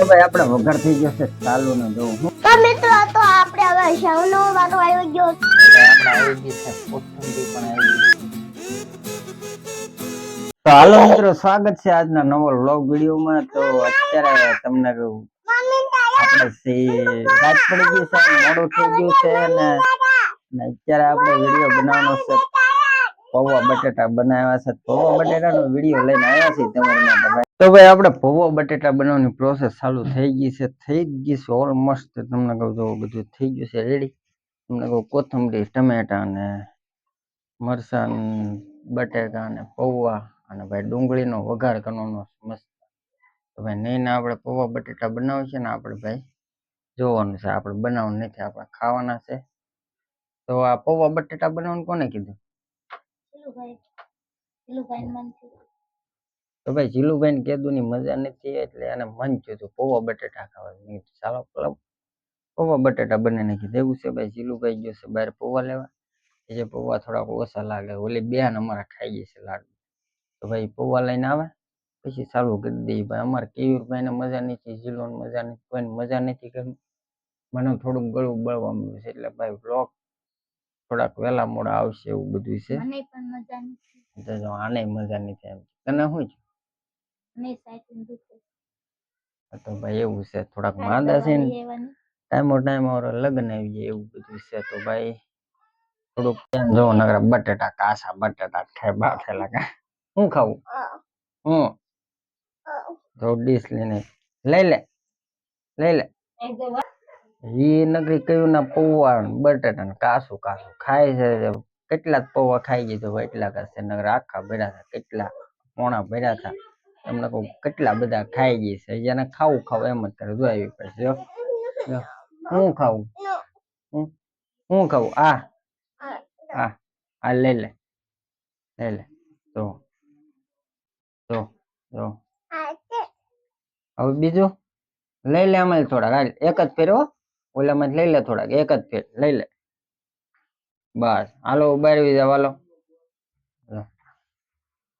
તો ભાઈ આપણે વઘાર થઈ ગયો છે ચાલુ ને જોવું હું. તો મિત્રો તો આપણે હવે સૌનો વારો આવ્યો ગયો આપણે આવી ગઈ છે કોથમરી પણ આવી તો હાલો મિત્રો સ્વાગત છે આજના નવો વ્લોગ વિડીયોમાં. તો અત્યારે તમને કહું આપણે સી- રાત પડી ગઈ છે મોડું થઈ ગયું છે ને ને અત્યારે આપણે વીડિયો બનાવવાનો છે. પૌવા બટેટા બનાવ્યા છે. પૌવા બટેટાનો વીડિયો લઈને આવ્યા છીએ તમારી માટે. તો ભાઈ આપણે પૌવા બટેટા બનાવવાની પ્રોસેસ ચાલુ થઈ ગઈ છે, થઈ ગઈ છે ઓલમોસ્ટ તમને કહું તો બધું થઈ ગયું છે રેડી તમને કહું કોથમરી ટમેટા અને મરસાન બટેકા અને પૌવા અને ભાઈ ડુંગળીનો વઘાર કરવાનો મસ્ત. તો ભાઈ નહીં આપણે પૌવા બટેટા બનાવીએ છે ને આપણે ભાઈ જોવાનું છે. આપણે બનાવવાનું નથી, આપણે ખાવાના છે. તો આ પૌવા બટેટા બનાવવાનું કોને કીધું. તો ભાઈ જીલુબેન ને કીધું ની મજા નથી એટલે એને મન થયું હતું પૌવા બટેટા ખાવા ચાલો પૌવા બટેટા બને નાખી દેવું છે ભાઈ જીલુભાઈ ગયો છે બહાર પૌવા લેવા. એ જે પૌવા થોડાક ઓછા લાગે ઓલી બેન અમારા ખાઈ ગઈ છે લાડુ. તો ભાઈ પૌવા લઈને આવે પછી ચાલુ કરી દઈએ ભાઈ. અમારે કેયુરભાઈ ને મજા નથી જીલુને મજા નથી કોઈને મજા નથી કરી મને થોડુંક ગળું બળવા મળ્યું છે એટલે ભાઈ બ્લોક થોડાક વહેલા મોડા આવશે એવું બધું છે. મને મજા નથી. આને મજા નથી એમ. તને શું છે તો ભાઈ એવું છે થોડાક માંદા છે ને. ટાઈમો ટાઈમ લગ્ન આવી જાય એવું બધું છે તો ભાઈ થોડુંક ધ્યાન જોવો નગર બટેટા કાસા બટેટા ઠેબા થયેલા કા હું ખાવું? હું. તો ડીશ લઈને. લઈ લે. લઈ લે. એ નગરી કયું ના પૌવા બટેટા ને કાસું કાસું ખાય છે કેટલા જ પૌવા ખાઈ તો ભાઈ એટલા કરશે નગર આખા ભર્યા હતા કેટલા પોણા ભર્યા હતા તમને કહું કેટલા બધા ખાઈ ગઈ છે, જેને ખાવું ખાવું એમ જ કરે, જો આવી પડશે જો. હું ખાવું? હું? ખાવું? આ. આ. આ લઈ લે. લઈ લે. તો તો તો હવે બીજું? લઈ લે અમે થોડાક. હાલ, એક જ ફેર હો. ઓલામાં લઈ લે થોડાક. એક જ ફેર. લઈ લે. બસ. હાલો, ઉબારવી જાવ, હાલો.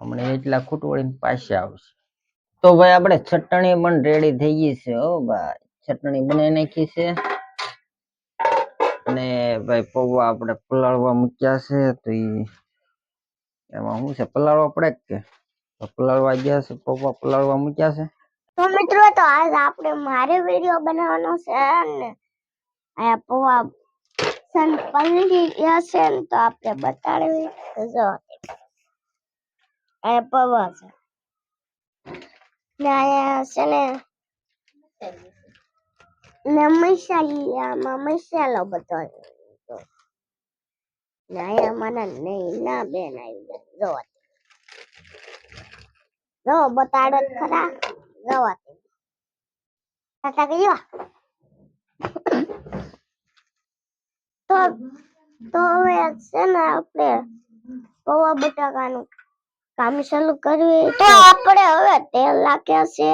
હમણાં એટલા ખૂટવાડીને પાસે આવશે. તો ભાઈ આપણે ચટણી પણ રેડી થઈ ગઈ છે, હો ભાઈ. ચટણી બનાવી નાખી છે. અને ભાઈ પૌવા આપણે પલાળવા મૂક્યા છે, તો એમાં શું છે, પલાળવા પડે કે? પલાળવા ગયા છે, પૌવા પલાળવા મૂક્યા છે. તો મિત્રો, તો આજ આપણે મારે વીડિયો બનાવવાનો છે ને આ પૌવા સન પલળી ગયા છે તો આપણે બતાડવી તો જો. આ પૌવા છે. ને અહીંયા છે ને ને મસાલી આમાં મસાલો બધો. ને અહીંયા મને નહીં ના બેન આવી જાય જો જો બતાડો ખરા જો કાકા કયો તો તો હવે છે ને આપણે પૌવા બટાકાનું કામ ચાલુ કરવી તો આપણે હવે તેલ નાખ્યા છે.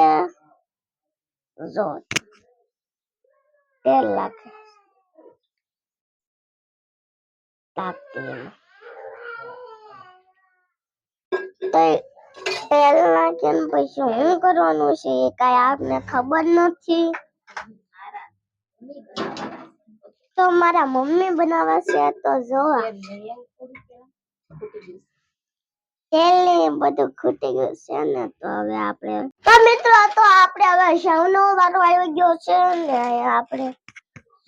જો, તેલ નાખે તેલ નાખીને પછી શું કરવાનું છે એ કઈ આપને ખબર નથી. તો મારા મમ્મી બનાવે છે તો જોવા તેલ બધું ખૂટી ગયું છે ને તો હવે આપણે તો મિત્રો તો આપણે હવે સૌનો વારો આવી ગયો છે ને આપણે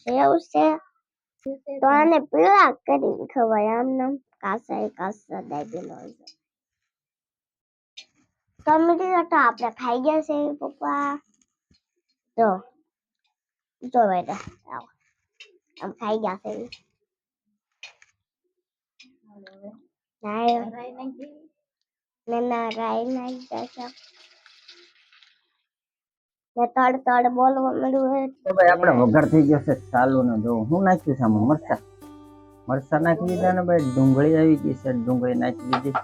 સેવ છે. તો આને પીળા કરીને ખવાય આમ નામ કાસા કાસા દાબેલો તો મિત્રો તો આપણે ખાઈ ગયા છે પપ્પા. જો જો બેટા આવો. આમ ખાઈ ગયા છે. ને ના રાઈ નાઈ જશે. ને તડ તડ બોલવા મળ્યું હે. તો ભાઈ આપણે વઘાર થઈ ગયો ચાલુ ને જો, હું નાખ્યું છે આમાં મરચા? નાખી દીધા ને ભાઈ, ડુંગળી આવી ગઈ છે, ડુંગળી નાખી દીધી.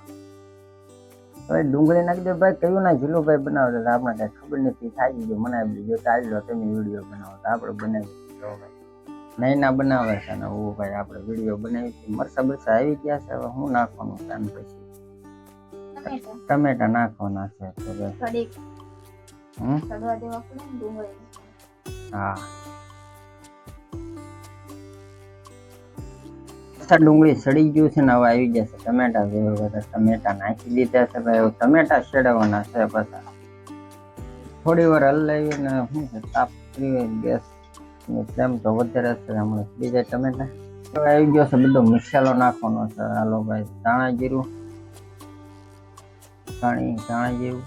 હવે ડુંગળી નાખી દે ભાઈ, કયું ના જીલું ભાઈ બનાવતા તો આપણે કઈ ખબર નથી થાય ગયું મને બીજો કાઢી તમે વીડિયો બનાવો, તો આપણે બનાવી ભાઈ, નહીં ના બનાવે છે ને હું ભાઈ, આપણે વીડિયો બનાવી મરસા બરસા આવી ગયા છે, હવે હું નાખવાનું છે પછી. ટમેટા નાખવાના છે તો ભાઈ થોડીક હમ ચડવા દેવા પડે ને ડુંગળી હા અચ્છા ડુંગળી સડી ગયું છે ને હવે આવી જશે ટમેટા જેવું બધા ટમેટા નાખી દીધા છે ભાઈ હવે ટમેટા શેડવાના છે પાછા થોડી વાર હલાવીને શું છે તાપ કરી હોય ગેસની ફ્લેમ તો વધારે છે હમણાં બીજા ટમેટા હવે આવી ગયો છે, બધો મસાલો નાખવાનો છે, હાલો ભાઈ, ધાણા જીરું ધાણી ધાણા જેવું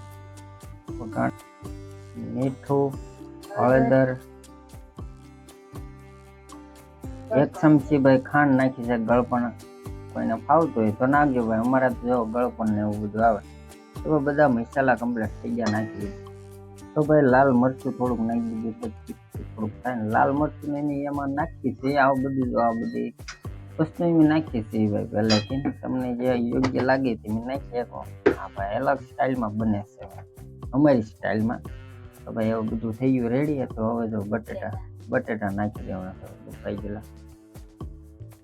મીઠું, હળદર. એક ચમચી ભાઈ ખાંડ નાખી છે ગળપણ. કોઈને ફાવતું હોય તો નાખજો ભાઈ. અમારે તો જો ગળપણ ને એવું બધું આવે. તો બધા મસાલા કમ્પ્લીટ થઈ ગયા નાખી. તો ભાઈ લાલ મરચું થોડુંક નાખી દીધું થોડુંક થાય લાલ મરચું એની એમાં નાખી છે. આ બધું આ બધી. વસ્તુ મેં નાખી છે ભાઈ પહેલેથી તમને જે યોગ્ય લાગે તે મેં નાખી શકો. હા ભાઈ અલગ સ્ટાઇલમાં બને છે અમારી સ્ટાઇલમાં. તો ભાઈ એવું બધું થઈ ગયું રેડી તો હવે જો બટેટા બટેટા નાખી દેવાના બફાઈ ગયેલા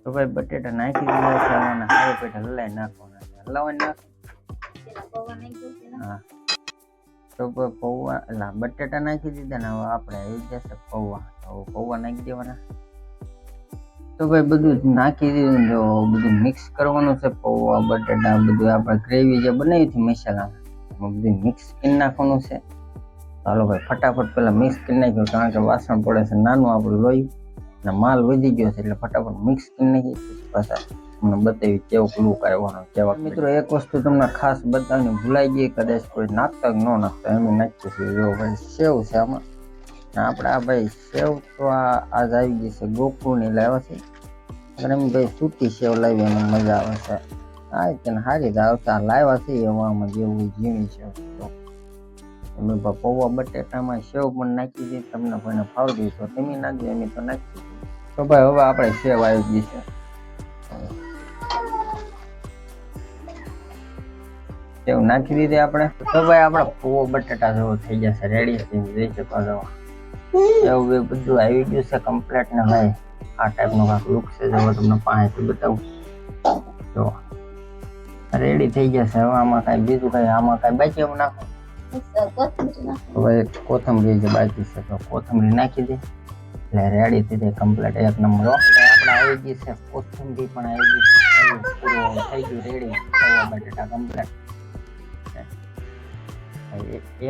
તો ભાઈ બટેટા નાખી દીધા છે અને હારે પેટ હલાવી નાખવાના છે. હલાવી નાખ તો ભાઈ પૌવા, એટલે બટેટા નાખી દીધા ને, હવે આપણે આવી જશે પૌવા. તો પૌવા નાખી દેવાના. તો ભાઈ બધું જ નાખી દીધું ને જો બધું મિક્સ કરવાનું છે પૌવા બટેટા બધું આપણે ગ્રેવી જે બનાવી હતી મસાલા એમાં બધું મિક્સ કરી નાખવાનું છે. ચાલો ભાઈ ફટાફટ પેલા મિક્સ કરી નાખ્યું કારણ કે વાસણ પડે છે નાનું આપણું લોહી અને માલ વધી ગયો છે એટલે ફટાફટ મિક્સ કરી નાખી પછી પાછા તમને બતાવી કેવો લુક આવવાનો કેવા મિત્રો એક વસ્તુ તમને ખાસ બતાવીને ભૂલાઈ ગઈ કદાચ કોઈ નાખતા કે ન નાખતા એમ નાખીએ છીએ જો ભાઈ સેવ છે આમાં. ને આપણે ભાઈ સેવ તો આજ આવી ગઈ છે, ગોકુળની લાવ્યા છે. એમ ભાઈ સૂતી સેવ લાવી એમાં મજા આવે છે. હા તેને સારી જ આવતા લાવ્યા છે એવામાં જેવું છે તો. તમે પૌવા બટેટામાં સેવ પણ નાખી દીધી, તમને કોઈને ફાવતી તો તમે નાખજો એમ તો નાખી તો ભાઈ હવે આપણે સેવ આવી ગઈ છે. સેવ નાખી દીધી આપણે. તો ભાઈ આપણા પૌવા બટેટા જેવો થઈ જશે રેડી થઈ જઈ શકો છો. એવું એ બધું આવી ગયું છે કમ્પ્લેટ ને ભાઈ. આ ટાઈપનો કાંક લુક છે જો તમને પાસેથી બતાવું. જો. રેડી થઈ જશે હવે આમાં કાંઈ બીજું કાંઈ આમાં કાંઈ બાકી એવું નાખો. હવે કોથમરી જે બાકી છે તો કોથમરી નાખી દે. એટલે રેડી થઈ જાય કમ્પ્લેટ એક નંબર આપણે આવી ગઈ છે કોથમરી પણ આવી ગઈ છે. પૂરું થઈ ગયું રેડી બટેટા કમ્પ્લીટ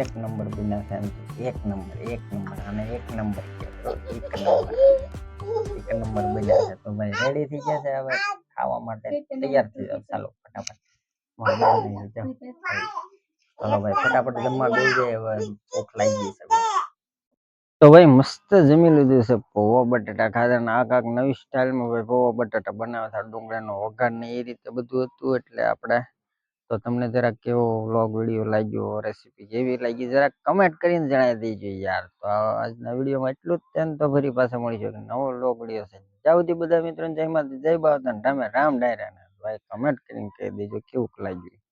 એક નંબર બિના છે એક નંબર એક નંબર અને એક નંબર એક નંબર. એક નંબર બન્યા છે. તો ભાઈ રેડી થઈ ગયા છે હવે ખાવા માટે? તૈયાર થઈ જાવ ચાલો ફટાફટ. ચાલો ભાઈ ફટાફટ જમવા બેસી જાય હવે. ભૂખ લાગી ગઈ છે તો ભાઈ મસ્ત જમી લીધું છે. પૌવા બટાટા ખાધા ને આ કાંક નવી સ્ટાઇલમાં ભાઈ પૌવા બટાટા બનાવ્યા હતા. ડુંગળાનો વઘાર ને એ રીતે બધું હતું એટલે આપણે તો તમને જરાક કેવો વ્લોગ વીડિયો લાગ્યો રેસીપી જેવી લાગી, જરાક કમેન્ટ કરીને જણાવી દેજો યાર. તો આજના વિડીયોમાં એટલું જ છે તો ફરી પાછા મળીશું નવો વ્લોગ વીડિયો છે જ્યાં સુધી બધા મિત્રો જય માતા જય બાવતા રામે, રામ ડાયરા ભાઈ કમેન્ટ કરીને કહી દેજો કેવું લાગ્યું.